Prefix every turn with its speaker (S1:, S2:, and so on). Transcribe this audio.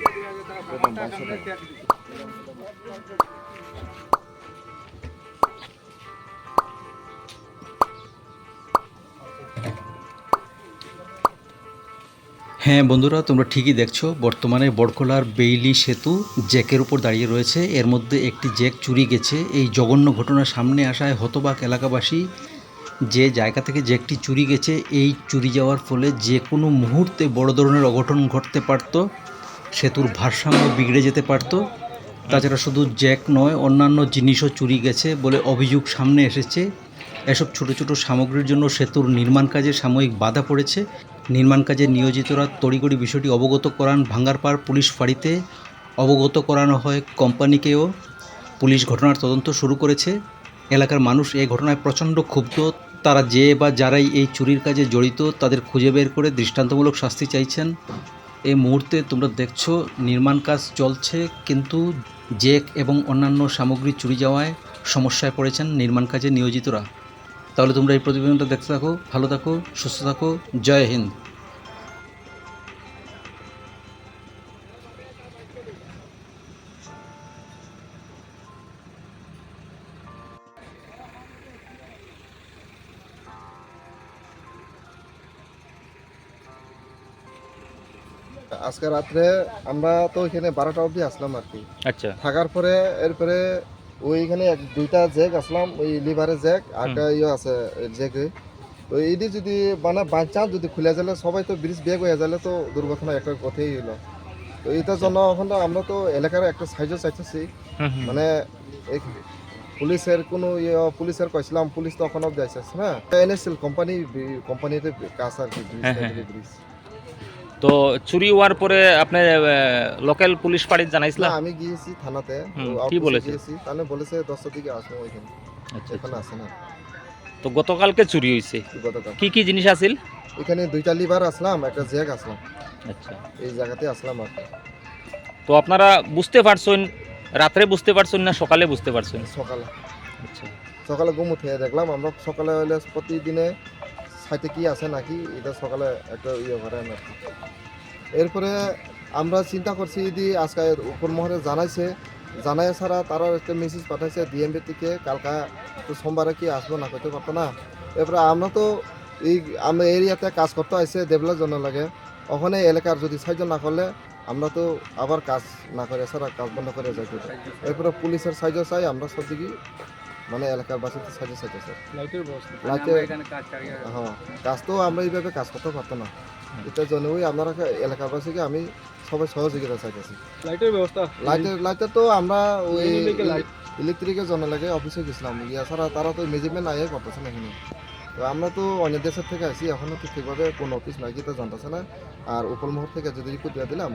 S1: হ্যাঁ বন্ধুরা, তোমরা ঠিকই দেখছ। বর্তমানে বড়কলার বেইলি সেতু জ্যাকের উপর দাঁড়িয়ে রয়েছে। এর মধ্যে একটি জ্যাক চুরি গেছে। এই জঘন্য ঘটনা সামনে আসায় হতবাক এলাকাবাসী যে জায়গা থেকে জ্যাকটি চুরি গেছে, এই চুরি যাওয়ার ফলে যে কোনো মুহূর্তে বড় ধরনের অঘটন ঘটতে পারত। সেতুর ভারসাম্য বিগড়ে যেতে পারত। তাছাড়া শুধু জ্যাক নয়, অন্যান্য জিনিসও চুরি গেছে বলে অভিযোগ সামনে এসেছে। এসব ছোট ছোট সামগ্রীর জন্য সেতুর নির্মাণ কাজে সাময়িক বাধা পড়েছে। নির্মাণ কাজে নিয়োজিতরা তড়িগড়ি বিষয়টি অবগত করান ভাঙ্গারপাড় পুলিশ ফাঁড়িতে। অবগত করানো হয় কোম্পানিকেও। পুলিশ ঘটনার তদন্ত শুরু করেছে। এলাকার মানুষ এই ঘটনায় প্রচণ্ড ক্ষুব্ধ। তারা যে বা যারাই এই চুরির কাজে জড়িত, তাদের খুঁজে বের করে দৃষ্টান্তমূলক শাস্তি চাইছেন। এই মুহূর্তে তোমরা দেখছ নির্মাণ কাজ চলছে, কিন্তু জেক এবং অন্যান্য সামগ্রী চুরি যাওয়ায় সমস্যায় পড়েছেন নির্মাণ কাজে নিয়োজিতরা। তাহলে তোমরা এই প্রতিবেদনটা দেখতে থাকো, ভালো থাকো, সুস্থ থাকো, জয় হিন্দ।
S2: আজকে রাত্রে আমরা তো ওইখানে বারোটা অবধি আসলাম আর কি।
S3: আচ্ছা।
S2: থাকার পরে এরপরে ওইখানে এক দুইটা জ্যাক আসলাম ওই লিভারের জ্যাক আরেকটা ইয়ে আছে জ্যাকে তো এইটি যদি মানে বাই চান্স যদি খুলে যালে সবাই তো ব্রিজ বেগ হয়ে যালে তো দুর্ঘটনা একটা কথাই হলো। তো এইটার জন্য এখন আমরা তো এলাকার একটা সাহায্য চাইতেছি। মানে পুলিশের কোনো ইয়ে পুলিশের কইছিলাম পুলিশ তো এখন অব্দি আইসা না? এনএসএল কোম্পানি কোম্পানিতে কাজ আর কি ব্রিজ
S3: হ্যাঁ, হ্যাঁ,
S2: ব্রিজ।
S3: তো চুরি হওয়ার পরে আপনি লোকাল পুলিশ পাড়ি
S2: না
S3: জানাইছিলেন
S2: আমি গিয়েছি থানাতে।
S3: কি বলেছে?
S2: তাহলে বলেছে দশটার দিকে আসব ওইখানে।
S3: আচ্ছা
S2: এখানে
S3: আচ্ছা।
S2: আসে না।
S3: তো গতকালকে চুরি হয়েছে কি কি জিনিস আছিল?
S2: এখানে দুইটা লিভার আসলাম একটা জ্যাক আসলাম।
S3: আচ্ছা।
S2: এই জায়গাতে আসলাম আর
S3: তো আপনারা বুঝতে পারছেন রাত্রে বুঝতে পারছেন না সকালে বুঝতে পারছেন?
S2: সকালে।
S3: আচ্ছা।
S2: সকালে ঘুম উঠে দেখলাম আমরা সকালে হইলে প্রতিদিনে সাইতে কি আছে নাকি? এটা সকালে একটা ইয়ে করেন আর কি। এরপরে আমরা চিন্তা করছি যদি আজকে উপর মহলে জানাইছে জানাই ছাড়া তারা একটা মেসেজ পাঠাইছে ডিএমবি থেকে, কালকা তো সোমবারে কি আসব না করতে পারতো না। এরপরে আমরা তো এই, আমরা এরিয়াতে কাজ করতে আসছে ডেভেলপ জন্য লাগে। ওখানে এলাকার যদি সাহায্য না করলে আমরা তো আবার কাজ না করে ছাড়া কাজ বন্ধ করে হবে। এরপরে পুলিশের সাহায্য চাই, আমরা সব দিকে মানে এলাকার বাসীতে। সাহায্য চাইতেছে লাইটের হ্যাঁ কাজ তো আমরা এইভাবে কাজ করতে পারতো না। এটার জন্য ওই আপনারা এলাকাবাসীকে আমি সবাই সহযোগিতা চাইতেছি।
S4: লাইটের ব্যবস্থা।
S2: লাইটের লাইটের তো আমরা ওই. ইলেকট্রিকের জন্য লাগে অফিসে গেছিলাম। ইয়া ছাড়া তারা তো মেজারমেন্ট আইয়ে করতেছে না এখানে। তো আমরা তো অন্য দেশের থেকে আসি এখনও তো ঠিকভাবে কোনো অফিস নাই কি তো জানতেছে না। আর উপর মহল থেকে যদি রিপোর্ট দিয়ে দিলাম।